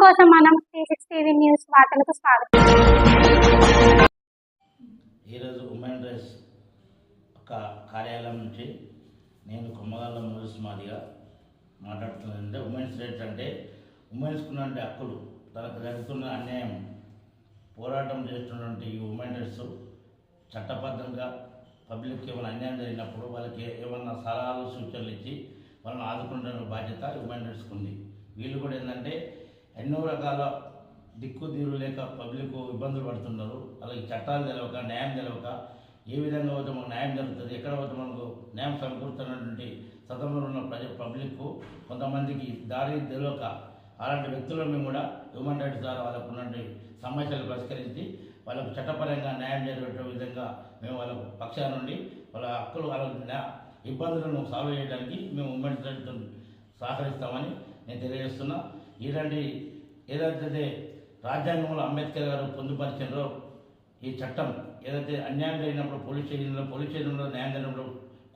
కోసం మనం three six TV news వార్తలకు స్వాగతం. ఈరోజు ఉమెన్ రైస్ ఒక కార్యాలయం నుంచి నేను కొమ్మగాళ్ళ మూవీస్ మాదిగా మాట్లాడుతున్నానంటే ఉమెన్స్ రైట్స్ అంటే ఉమెన్స్కున్నటువంటి హక్కులు తనకు జరుగుతున్న అన్యాయం పోరాటం చేస్తున్నటువంటి ఈ ఉమెన్ రైట్స్ చట్టబద్ధంగా పబ్లిక్ ఏమైనా అన్యాయం జరిగినప్పుడు వాళ్ళకి ఏమన్నా సలహాలు సూచనలు ఇచ్చి వాళ్ళని ఆదుకుంటున్న బాధ్యత ఉమెన్ రైట్స్కి ఉంది వీళ్ళు కూడా ఏంటంటే ఎన్నో రకాల దిక్కుదీరు లేక పబ్లిక్ ఇబ్బందులు పడుతున్నారు. అలాగే చట్టాలు తెలవక న్యాయం తెలవక ఏ విధంగా పోతే మనకు న్యాయం జరుగుతుంది ఎక్కడ పోతే మనకు న్యాయం సమకూరుతున్నటువంటి సతంలో ఉన్న ప్రజ పబ్లిక్ కొంతమందికి దారి తెలియక అలాంటి వ్యక్తులను మేము కూడా హ్యూమన్ రైట్స్ ద్వారా వాళ్ళకు ఉన్నటువంటి సమస్యలు పరిష్కరించి వాళ్ళకు చట్టపరంగా న్యాయం జరిగే విధంగా మేము వాళ్ళ పక్షాల నుండి వాళ్ళ హక్కులు వాళ్ళ ఇబ్బందులను సాల్వ్ చేయడానికి మేము ఉమెన్స్ రైట్స్ సహకరిస్తామని నేను తెలియజేస్తున్నా. ఇలాంటి ఏదైతే రాజ్యాంగంలో అంబేద్కర్ గారు పొందుపరిచినో ఈ చట్టం ఏదైతే అన్యాయం జరిగినప్పుడు పోలీస్ స్టేషన్లో పోలీస్ స్టేషన్లో న్యాయం జరిగినప్పుడు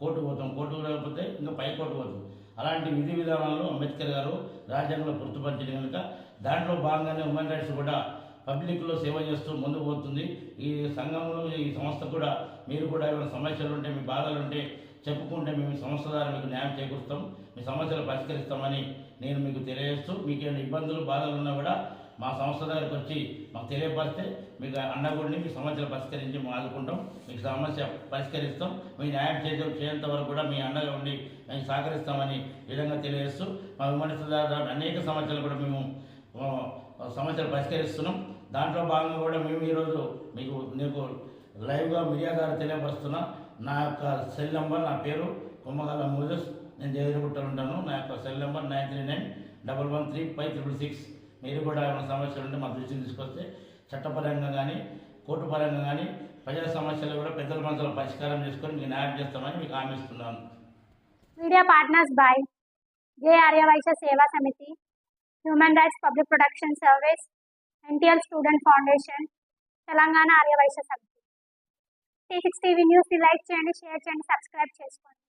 కోర్టు పోతాం కోర్టు లేకపోతే ఇంకా పై కోర్టు పోతాం. అలాంటి విధి విధానాలను అంబేద్కర్ గారు రాజ్యాంగంలో గుర్తుపరిచిన కనుక దాంట్లో భాగంగానే ఉమెన్ రైట్స్ కూడా పబ్లిక్లో సేవ చేస్తూ ముందుకు పోతుంది. ఈ సంఘంలో ఈ సంస్థ కూడా మీరు కూడా ఏమైనా సమస్యలు ఉంటే మీ బాధలు ఉంటే చెప్పుకుంటే మేము ఈ మీకు న్యాయం చేకూరుస్తాం మీ సమస్యలు పరిష్కరిస్తామని నేను మీకు తెలియజేస్తూ మీకు ఏమైనా ఇబ్బందులు బాధలు ఉన్నా కూడా మా సంస్థ దగ్గరికి వచ్చి మాకు తెలియపరిస్తే మీకు అండగుండి మీ సమస్యలు పరిష్కరించి మేము ఆదుకుంటాం మీకు సమస్య పరిష్కరిస్తాం మీ న్యాయం చేసే చేయంత వరకు కూడా మీ అండగా ఉండి మేము సహకరిస్తామని విధంగా తెలియజేస్తూ మా విమర్శల ద్వారా అనేక సమస్యలు కూడా మేము సమస్యలు పరిష్కరిస్తున్నాం. దాంట్లో భాగంగా కూడా మేము ఈరోజు మీకు నీకు లైవ్గా మీడియా గారు తెలియపరుస్తున్నా. నా యొక్క సెల్ నెంబర్ నా పేరు కొమ్మగాల మోజస్. నేను జయగుట్టలో ఉంటాను. నా యొక్క cell number nine three nine double one three five triple six. మీరు కూడా ఏమైనా సమస్యలు ఉంటే మా దృష్టికి తీసుకొస్తే చట్టపరంగా కానీ కోర్టు పరంగా కానీ ప్రజా సమస్యలు కూడా పెద్దల మనసులో పరిష్కారం చేసుకొని మీకు న్యాయం చేస్తామని మీకు హామీ media partners by. J Aryavaishya Seva Samiti human rights public protection service NTL student foundation Telangana Aryavaishya Samiti. T six TV news like చేయండి షేర్ చేయండి సబ్స్క్రైబ్ చేసుకోండి.